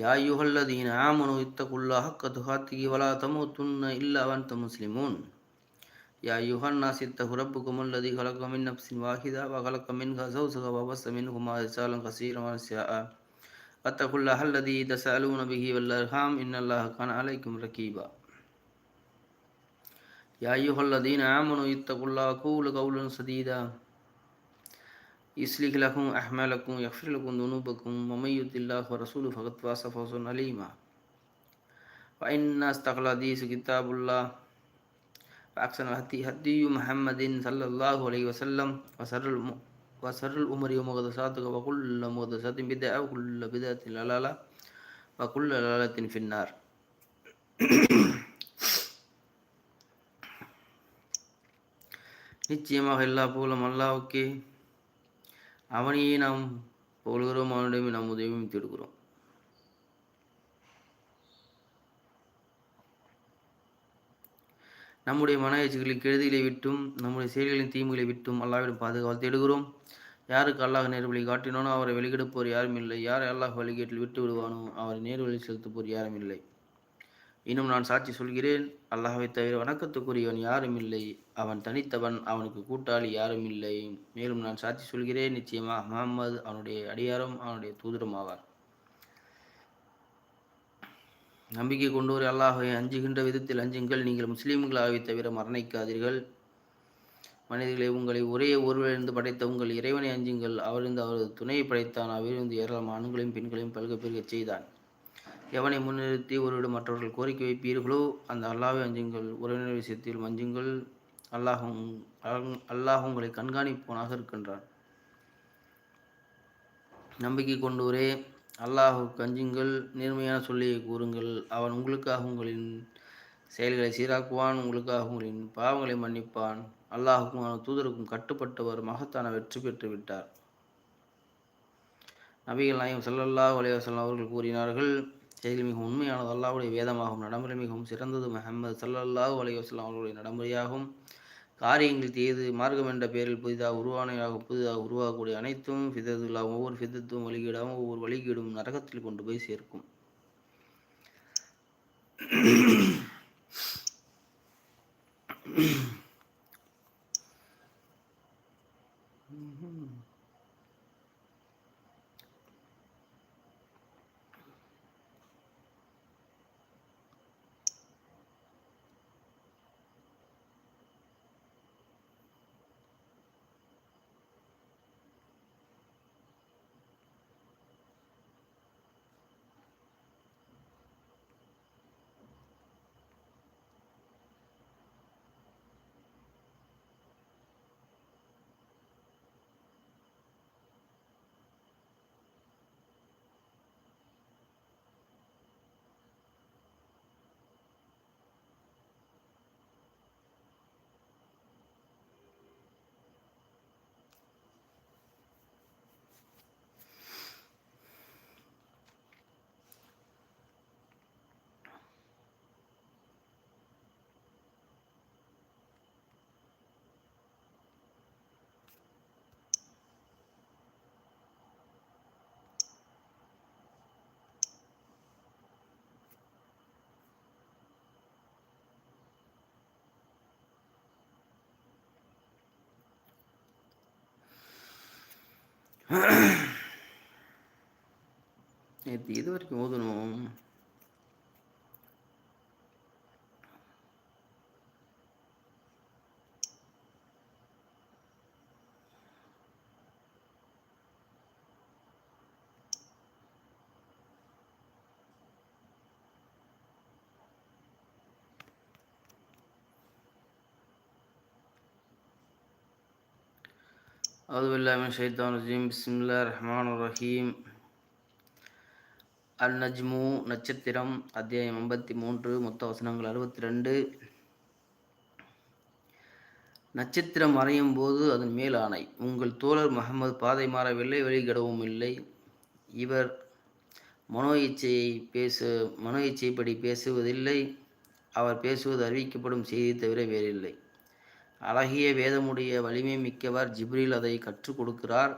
يا أيها الذين آمنوا اتقوا الله حق تقاته ولا تموتن إلا وأنتم مسلمون يا أيها الناس اتقوا ربكم الذي خلق من نفس واحدة وخلق منها زوجها وبث منهما رجالا كثيرا ونساء واتقوا الله الذي تسألون به والأرحام إن الله كان عليكم رقيبا يا أيها الذين آمنوا اتقوا الله وقولوا قولا سديدا يصلح لكم أعمالكم يغفر لكم ذنوبكم ومن يطع الله ورسوله فقد فاز فوزا عليما وإن أصدق الحديث كتاب الله وأحسن الهدي هدي محمد صلى الله عليه وسلم وسر الم... وسر الأمور ومقدساتها وكل مقدسات بدعة وكل بدعة ضلالة وكل ضلالة في النار நிச்சயமாக எல்லா புகழும் அல்லாவுக்கே அவனையே நாம் புகழ்கிறோம் அவனிடமே நாம் உதவியும் தேடுகிறோம். நம்முடைய மன எச்சுகளின் கெடுதிகளை விட்டும் நம்முடைய செயல்களின் தீமைகளை விட்டும் அல்லாவிடம் பாதுகாவல் தேடுகிறோம். யாருக்கு அல்லாஹ் நேர்வழி காட்டினானோ அவரை வெளிக்கெடுப்போர் யாரும் இல்லை. யார் அல்லாஹ் வழிகேட்டில் விட்டு விடுவானோ அவரை நேர்வழி செலுத்துப்போர் யாரும் இல்லை. இன்னும் நான் சாட்சி சொல்கிறேன். அல்லாஹை தவிர வணக்கத்துக்குரியவன் யாரும் இல்லை. அவன் தனித்தவன் அவனுக்கு கூட்டாளி யாரும் இல்லை. மேலும் நான் சாட்சி சொல்கிறேன். நிச்சயமாக முகமது அவனுடைய அடியாரும் அவனுடைய தூதரும் ஆவார். நம்பிக்கை கொண்டோர் அல்லாஹை அஞ்சுகின்ற விதத்தில் அஞ்சுங்கள். நீங்கள் முஸ்லீம்களாகவே தவிர மரணிக்காதீர்கள். மனிதர்களை உங்களை ஒரே ஒருவரிலிருந்து படைத்த உங்கள் இறைவனை அஞ்சுங்கள். அவரிருந்து அவரது துணையை படைத்தான். அவரிருந்து ஏராளமான ஆண்களையும் பெண்களையும் பல்க பெருகச் செய்தான். எவனை முன்னிறுத்தி ஒருவிடம் மற்றவர்கள் கோரிக்கை வைப்பீர்களோ அந்த அல்லாவை அஞ்சுங்கள். உறவினர் விஷயத்தில் மஞ்சுங்கள். அல்லாஹும் அல்லாஹ் உங்களை கண்காணிப்பவனாக இருக்கின்றான். நம்பிக்கை கொண்டோரே அல்லாஹுக்கு அஞ்சுங்கள். நேர்மையான சொல்லியை கூறுங்கள். அவன் உங்களுக்காக உங்களின் செயல்களை சீராக்குவான் உங்களுக்காக உங்களின் பாவங்களை மன்னிப்பான். அல்லாஹுக்கும் அவன் தூதருக்கும் கட்டுப்பட்டவர் மகத்தான வெற்றி பெற்று விட்டார். நபிகள் நாயம் சல்லல்லாஹ் அலைவாசல்லாம் அவர்கள் கூறினார்கள் செயல் மிகவும் உண்மையானது அல்லாவுடைய வேதமாகும். நடைமுறை மிகவும் சிறந்தது. முகமது சல்லல்லாஹு அலைவாஸ்லாம் அவர்களுடைய நடைமுறையாகும். காரியங்கள் தீது மார்க்கம் என்ற பெயரில் புதிதாக உருவானையாக புதிதாக உருவாகக்கூடிய அனைத்தும் ஃபிதத்துல்லாவும் ஒவ்வொரு ஃபிதத்தும் வழிகீடாகவும் ஒவ்வொரு வழிகீடும் நரகத்தில் கொண்டு போய் சேர்க்கும். நேற்று இது வரைக்கும் ஓதணும்? أعوذ بالله من الشيطان الرجيم بسم الله الرحمن الرحيم அல் நஜ்மு நட்சத்திரம் அத்தியாயம் ஐம்பத்தி மூன்று மொத்த வசனங்கள் அறுபத்தி ரெண்டு நட்சத்திரம் மறையும் போது அதன் மேல் ஆணை உங்கள் தோழர் முகமது பாதை மாறவில்லை வெளியிடவும் இல்லை இவர் மனோ இச்சையை பேசு மனோ இச்சைப்படி பேசுவதில்லை அவர் பேசுவது அறிவிக்கப்படும் செய்தி தவிர வேறில்லை அழகிய வேதமுடைய வலிமை மிக்கவர் ஜிப்ரில் அதை கற்றுக் கொடுக்கிறார்.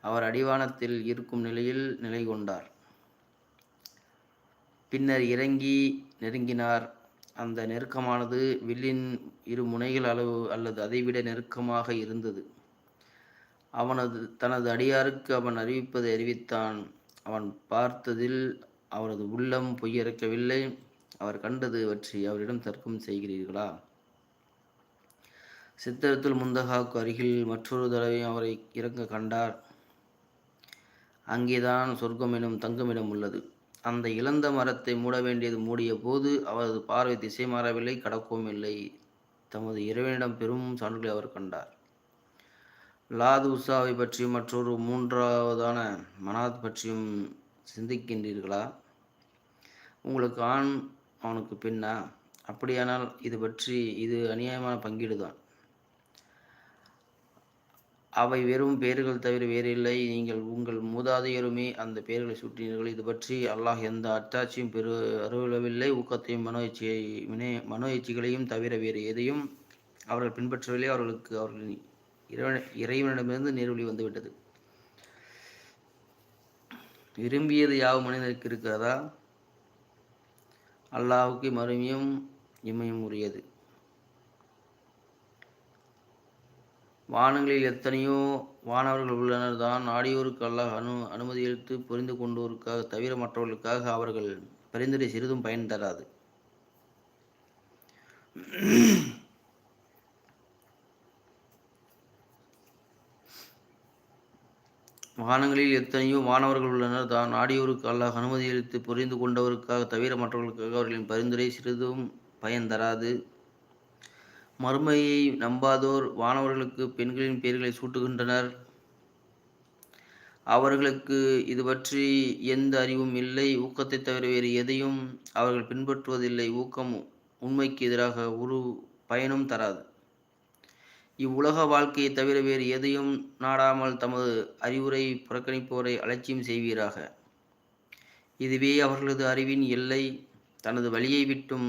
அவர் அடிவானத்தில் இருக்கும் நிலையில் நிலை கொண்டார். பின்னர் இறங்கி நெருங்கினார். அந்த நெருக்கமானது வில்லின் இரு முனைகள் அளவு அல்லது அதைவிட நெருக்கமாக இருந்தது. அவனது தனது அடியாருக்கு அவன் அறிவிப்பதை அறிவித்தான். அவன் பார்த்ததில் அவரது உள்ளம் பொய்யறக்கவில்லை. அவர் கண்டது பற்றி அவரிடம் தர்க்கம் செய்கிறீர்களா? சித்திரத்தில் முந்தகாவுக்கு அருகில் மற்றொரு தடவை அவரை இறங்க கண்டார். அங்கேதான் சொர்க்கம் எனும் தங்கமிடம் உள்ளது. அந்த இழந்த மரத்தை மூட வேண்டியது மூடிய போது அவரது பார்வை திசை மாறவில்லை கடக்கவும் இல்லை. தமது இறைவனிடம் பெரும் சான்றுகளை அவர் கண்டார். லாது உஷாவை பற்றியும் மற்றொரு மூன்றாவதான மனாத் பற்றியும் சிந்திக்கின்றீர்களா? உங்களுக்கு ஆண் அவனுக்கு பெண்ணா? அப்படியானால் இது பற்றி இது அநியாயமான பங்கீடுதான். அவை வெறும் பெயர்கள் தவிர வேறில்லை. நீங்கள் உங்கள் மூதாதையருமே அந்த பெயர்களை சூட்டினீர்கள் இது பற்றி அல்லாஹ் எந்த அத்தாட்சியும் பெரு அருளவில்லை. ஊக்கத்தையும் மனோ இச்சையை வினை மனோ இச்சைகளையும் தவிர வேறு எதையும் அவர்கள் பின்பற்றவில்லை. அவர்களுக்கு அவர்கள் இறைவன் இறைவனிடமிருந்து நேர்வழி வந்துவிட்டது. விரும்பியது யாவும் மனிதனுக்கு இருக்கிறதா அல்லாஹுக்கு மறுமையும் இம்மையும் உரியது. வானங்களில் எத்தனையோ வானவர்கள் உள்ளனர் தான் நாடியோருக்கு அல்லாஹ் அனு அனுமதி அளித்து புரிந்து கொண்டோருக்காக தவிர மற்றவர்களுக்காக அவர்கள் பரிந்துரை சிறிதும் பயன் தராது. வானங்களில் எத்தனையோ மாணவர்கள் உள்ளனர் தான் நாடியோருக்கு அல்லாஹ் அனுமதி அளித்து புரிந்து கொண்டவருக்காக தவிர மற்றவர்களுக்காக அவர்களின் பரிந்துரை சிறிதும் பயன் தராது. மறுமையை நம்பாதோர் வானவர்களுக்கு பெண்களின் பெயர்களை சூட்டுகின்றனர். அவர்களுக்கு இது பற்றி எந்த அறிவும் இல்லை. ஊக்கத்தை தவிர வேறு எதையும் அவர்கள் பின்பற்றுவதில்லை. ஊக்கம் உண்மைக்கு எதிராக ஒரு பயனும் தராது. இவ்வுலக வாழ்க்கையை தவிர வேறு எதையும் நாடாமல் தமது அறிவுரை புறக்கணிப்போரை அலட்சியம் செய்வீராக. இதுவே அவர்களது அறிவின் எல்லை. தனது வழியை விட்டும்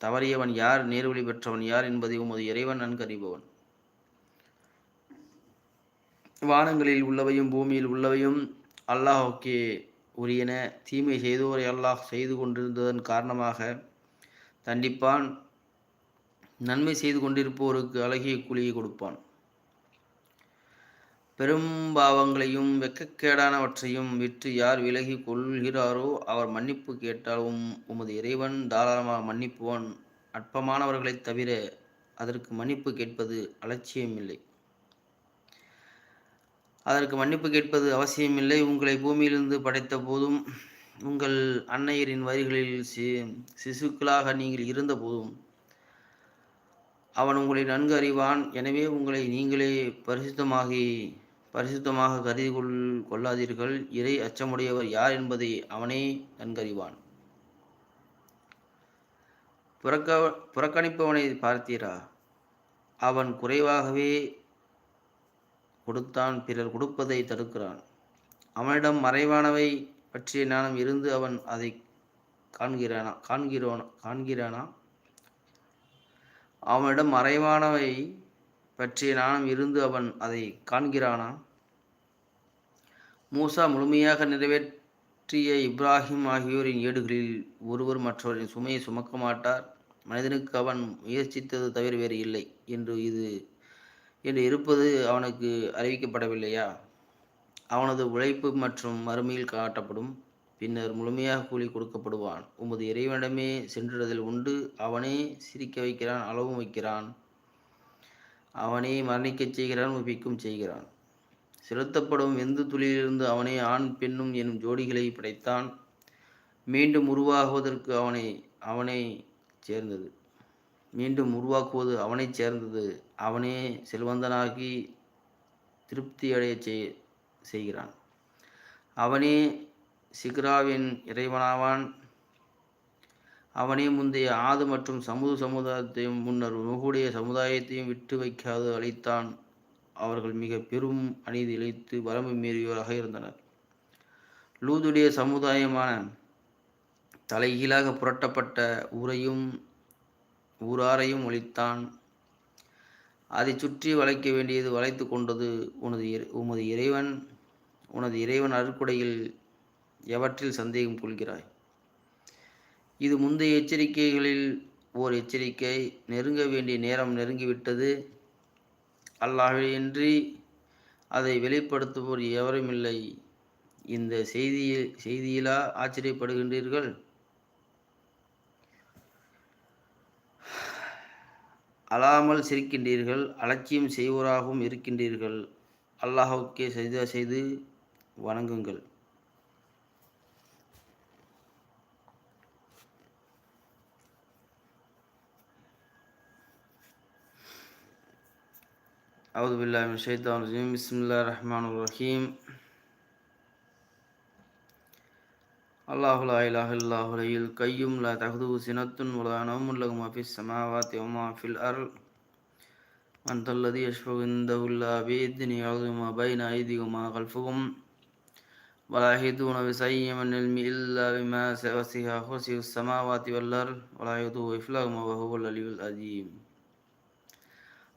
தவறியவன் யார்? நேர்வழி பெற்றவன் யார் என்பதை உமது இறைவன் நன்கறிபவன். வானங்களில் உள்ளவையும் பூமியில் உள்ளவையும் அல்லாஹுக்கே உரியன. தீமை செய்தோரை அல்லாஹ் செய்து கொண்டிருந்ததன் காரணமாக தண்டிப்பான். நன்மை செய்து கொண்டிருப்போருக்கு அழகிய கூலியை கொடுப்பான். பெரும்பாவங்களையும் வெக்கக்கேடானவற்றையும் விற்று யார் விலகி கொள்கிறாரோ அவர் மன்னிப்பு கேட்டாலும் உமது இறைவன் தாராளமாக மன்னிப்புவான். அற்பமானவர்களைத் தவிர அதற்கு மன்னிப்பு கேட்பது அலட்சியமில்லை. அதற்கு மன்னிப்பு கேட்பது அவசியமில்லை. உங்களை பூமியிலிருந்து படைத்த போதும் உங்கள் அன்னையரின் வரிகளில் சி சிசுக்களாக நீங்கள் இருந்த போதும் அவன் உங்களை நன்கு அறிவான். எனவே உங்களை நீங்களே பரிசுத்தமாகி பரிசுத்தமாக கருதி கொள் கொள்ளாதீர்கள். இறை அச்சமுடையவர் யார் என்பதை அவனே நன்கறிவான். புறக்க புறக்கணிப்பவனை பார்த்தீரா? அவன் குறைவாகவே கொடுத்தான் பிறர் கொடுப்பதை தடுக்கிறான். அவனிடம் மறைவானவை பற்றிய ஞானம் இருந்து அவன் அதை காண்கிறானா காண்கிறோனா காண்கிறானா? அவனிடம் மறைவானவை பற்றிய ஞானம் இருந்து அவன் அதை காண்கிறானா? மூசா முழுமையாக நிறைவேற்றிய இப்ராஹிம் ஆகியோரின் ஏடுகளில் ஒருவர் மற்றவரின் சுமையை சுமக்க மாட்டார். மனிதனுக்கு அவன் முயற்சித்தது தவிர வேறு இல்லை என்று இது என்று இருப்பது அவனுக்கு அறிவிக்கப்படவில்லையா? அவனது உழைப்பு மற்றும் மறுமையில் காட்டப்படும். பின்னர் முழுமையாக கூலி கொடுக்கப்படுவான். உமது இறைவனிடமே சென்றிடுதல் உண்டு. அவனே சிரிக்க வைக்கிறான் அளவும் வைக்கிறான். அவனே மரணிக்கச் செய்கிறான் உபிக்கும் செய்கிறான். செலுத்தப்படும் வெந்து துளியிலிருந்து அவனே ஆண் பெண்ணும் எனும் ஜோடிகளை படைத்தான். மீண்டும் உருவாகுவதற்கு அவனை அவனை சேர்ந்தது. மீண்டும் உருவாக்குவது அவனை சேர்ந்தது. அவனே செல்வந்தனாகி திருப்தி அடைய செய்கிறான். அவனே சிக்ராவின் இறைவனாவான். அவனே முந்தைய ஆது மற்றும் சமூக சமுதாயத்தையும் முன்னர் நுகுடைய சமுதாயத்தையும் விட்டு வைக்காது அளித்தான் அவர்கள் மிக பெரும் அநீதி இழைத்து வரம்பு மீறியோராக இருந்தனர். லூதுடைய சமுதாயமான தலைகீழாக புரட்டப்பட்ட ஊரையும் ஊராரையும் ஒழித்தான். அதை சுற்றி வளைக்க வேண்டியது வளைத்து கொண்டது உனது உமது இறைவன் உனது இறைவன் அருக்குடையில் எவற்றில் சந்தேகம் கொள்கிறாய்? இது முந்தைய எச்சரிக்கைகளில் ஓர் எச்சரிக்கை. நெருங்க வேண்டிய நேரம் நெருங்கிவிட்டது. அல்லாஹின்றி அதை வெளிப்படுத்துவோர் எவரும் இல்லை. இந்த செய்தியில் செய்தியிலா ஆச்சரியப்படுகின்றீர்கள்? அழாமல் சிரிக்கின்றீர்கள் அலட்சியம் செய்வோராகவும் இருக்கின்றீர்கள். அல்லாஹுக்கே செய்த செய்து வணங்குங்கள். أعوذ بالله من الشيطان الرجيم. بسم الله الرحمن الرحيم. الله لا إله إلا هو الحي القيوم. لا تأخذه سنة ولا نوم له ما في السماوات وما في الأرض. من ذا الذي يشفع عنده إلا بإذنه يعلم ما بين أيديهم وما خلفهم. ولا يحيطون بشيء من العلم إلا بما وسع كرسيه السماوات والأرض. ولا يؤوده حفظهما وهو العلي العظيم.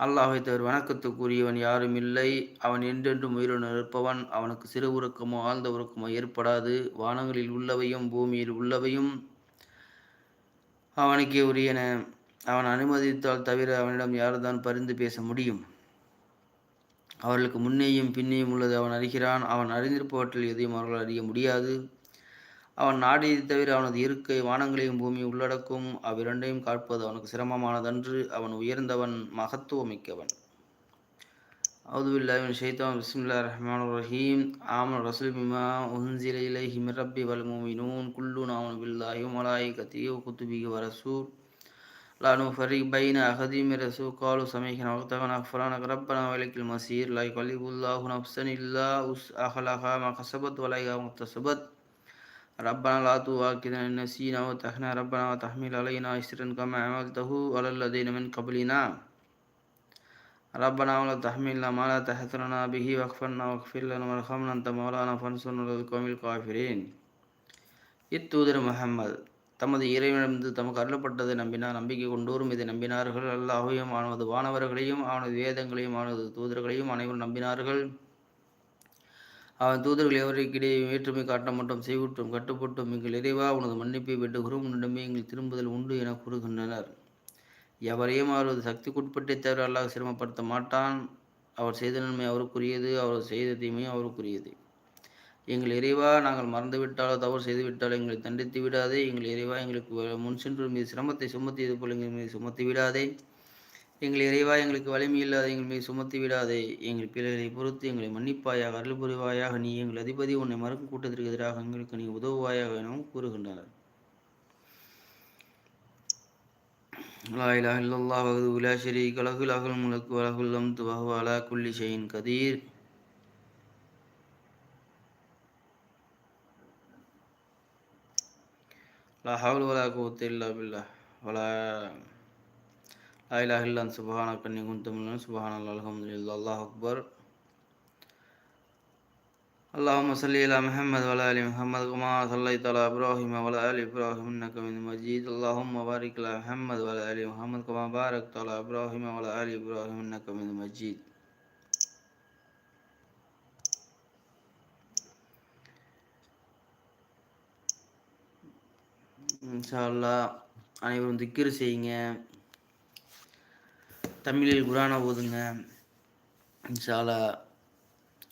அல்லாஹை தவிர வணக்கத்துக்குரியவன் யாரும் இல்லை. அவன் என்றென்றும் உயிருடன் இருப்பவன் அவனுக்கு சிறு உறக்கமோ ஆழ்ந்த உறக்கமோ ஏற்படாது. வானங்களில் உள்ளவையும் பூமியில் உள்ளவையும் அவனுக்கே உரியன. அவன் அனுமதித்தால் தவிர அவனிடம் யார்தான் பரிந்து பேச முடியும்? அவர்களுக்கு முன்னேயும் பின்னேயும் உள்ளது அவன் அறிகிறான். அவன் அறிந்திருப்பவற்றில் எதையும் அவர்கள் அறிய முடியாது. அவன் நாடி தவிர அவனது இருக்கை வானங்களையும் பூமி உள்ளடக்கும். அவ்விரண்டையும் காட்பது அவனுக்கு சிரமமானதன்று அவன் உயர்ந்தவன் மகத்துவமிக்கவன். அவுதுபில்லாவின் ஷைத்தான் பிஸ்மில்லா ரஹ்மான் ரஹீம் ஆமன் ரசுல் பிமா உன்சில இலை ஹிமிரப்பி வல் மூமினூன். குல்லு நாவன் பில்லாயு மலாய் கத்தியோ குத்துபிகி வரசூல் லானு ஃபரி பைன அகதீம் மிரசு காலு சமீகன் அவத்தகன் அஃபரான ரப்பனா வலிக்கில் மசீர். லை கலிபுல்லாஹு நப்சன் இல்லா உஸ் அஹலஹா மகசபத் வலைகா முக்தசபத். ربنا لا تؤاخذنا إن نسينا وتحنا ربنا وتحمل علينا إسرا كما عملته على الذين من قبلنا ربنا ولا تحملنا ما لا تحترنا به واغفرنا واغفر لنا وارحمنا أنت مولانا فانصرنا على القوم الكافرين இத்தூதர் முகமது தமது இறைவனிடமிருந்து தமக்கு அருளப்பட்டதை நம்பினார் நம்பிக்கை கொண்டோரும் இதை நம்பினார்கள் அல்லாஹையும் அவனது வானவர்களையும் அவனது வேதங்களையும் அவனது தூதர்களையும் அனைவரும் நம்பினார்கள் அவன் தூதர்கள் எவருக்கிடையே வேற்றுமை காட்ட மட்டும் செய்விட்டும் கட்டுப்பட்டும். எங்கள் இறைவா உனது மன்னிப்பை வெட்டுகிறோம் உன்னிடமே எங்கள் திரும்புதல் உண்டு என கூறுகின்றனர். எவரையும் அவரது சக்திக்குட்பட்டே தவிர அல்லாஹ் சிரமப்படுத்த மாட்டான். அவர் செய்த நன்மை அவருக்குரியது அவர் செய்த தீமையும் அவருக்குரியது. எங்கள் இறைவா நாங்கள் மறந்துவிட்டாலோ தவறு செய்துவிட்டாலோ எங்களை தண்டித்து விடாதே. எங்கள் இறைவா எங்களுக்கு முன் சென்று மீது சிரமத்தை சுமத்தியது போல் எங்கள் மீது சுமத்தி விடாதே. எங்கள் இறைவா எங்களுக்கு வலிமை இல்லாத எங்கள் மீது சுமத்தி விடாதே. எங்கள் பிள்ளைகளை பொறுத்து எங்களை மன்னிப்பாயாக அருள் புரிவாயாக. நீ எங்கள் அதிபதி உன்னை மறக்கும் கூட்டத்திற்கு எதிராக எங்களுக்கு நீ உதவுவாயாக எனவும் கூறுகின்றனர் லாயிலாக இல்லல்லா வகுது உலாசிரி கலகுல் அகல் முலக்கு வலகுல்லம் துவகுவாலா குல்லி ஷெயின் லா ஹவுல் வலா கூத்தில்லா பில்லா வலா حول ولا قوة إلا بالله ولا لا إله إلا أنت سبحانك إني كنت من سبحان الله الحمد لله الله أكبر اللهم صل على محمد وعلى ال محمد كما صليت على ابراهيم وعلى ال ابراهيم انك من مجيد اللهم بارك على محمد وعلى ال محمد كما باركت على ابراهيم وعلى ال ابراهيم انك من مجيد இன்ஷா அனைவரும் திக்கிரு செய்யுங்க தமிழில் குரானை ஓதுங்க. இன்ஷாலா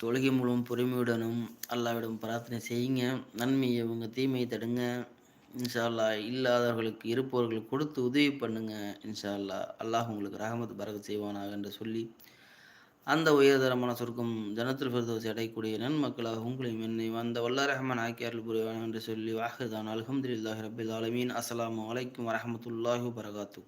தொழுகை மூலம் பொறுமையுடனும் அல்லாவிடம் பிரார்த்தனை செய்யுங்க. நன்மையை உங்கள் தீமையை தடுங்க. இன்ஷால்லா இல்லாதவர்களுக்கு இருப்பவர்களுக்கு கொடுத்து உதவி பண்ணுங்க. இன்ஷால்லா அல்லாஹ் உங்களுக்கு ரகமத்து பரக செய்வானாக என்று சொல்லி அந்த உயர்தரமான சொர்க்கம் ஜனத்தில் பிரதோசி அடையக்கூடிய நன்மக்களாக உங்களையும் என்னை வந்த வல்ல ரஹமான் ஆக்கியாரில் புரிவான் என்று சொல்லி வாஹதான் அலமதுல்லாஹி ரபில் ஆலமீன். அஸ்லாம் வலைக்கம் வரமத்துல்லாஹு வரகாத்து